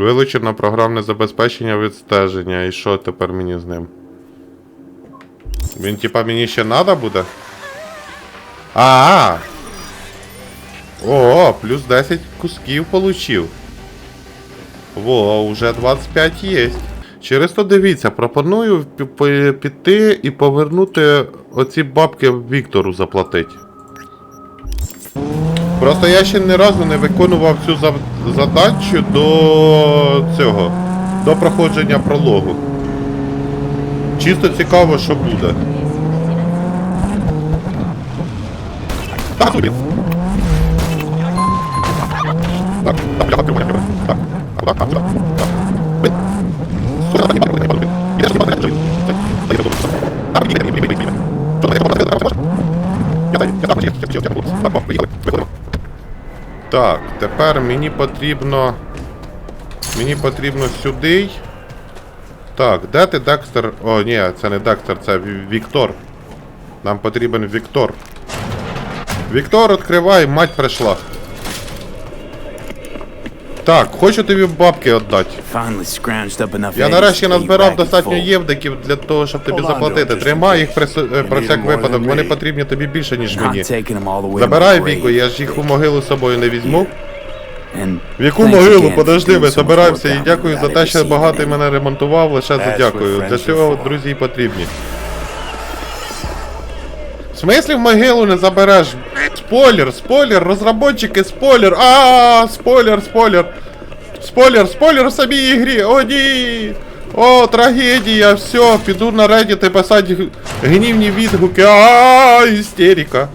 Вилучено програмне забезпечення відстеження. І що тепер мені з ним? Він типа мені ще надо буде? А. О, плюс 10 кусків получив. Во, уже 25 є. Через то дивіться, пропоную пі- пі- піти і повернути оці бабки Віктору заплатити. Просто я ще ні разу не виконував цю задачу до цього. До проходження прологу. Чисто цікаво, що буде. Так, собі. Так, так, я так, я так. Так, так, так, так. Ви. Сюди, так, я так, я так, я так, я так, я так, Так, тепер мені потрібно. Мені потрібно сюди. Так, де ти Декстер? О, ні, це не Декстер, це Ві- Віктор. Нам потрібен Віктор. Віктор, відкривай, мать прийшла. Так, хочу тобі бабки віддати. Я нарешті назбирав достатньо євдиків для того, щоб тобі заплатити. Тримай їх е, про всяк випадок. Вони потрібні тобі більше, ніж мені. Забирай віку, я ж їх у могилу з собою не візьму. В яку могилу, подожди, ми забираємося і дякую за те, що багатий мене ремонтував, лише за дякую. Для цього друзі потрібні. В смислі в могилу не забереш. Спойлер, спойлер, разработчики, спойлер. А, спойлер, спойлер. Спойлер, спойлер в самій ігрі. О, ні. О, трагедія, все, піду на Reddit і писати гнівні відгуки. А, істерика.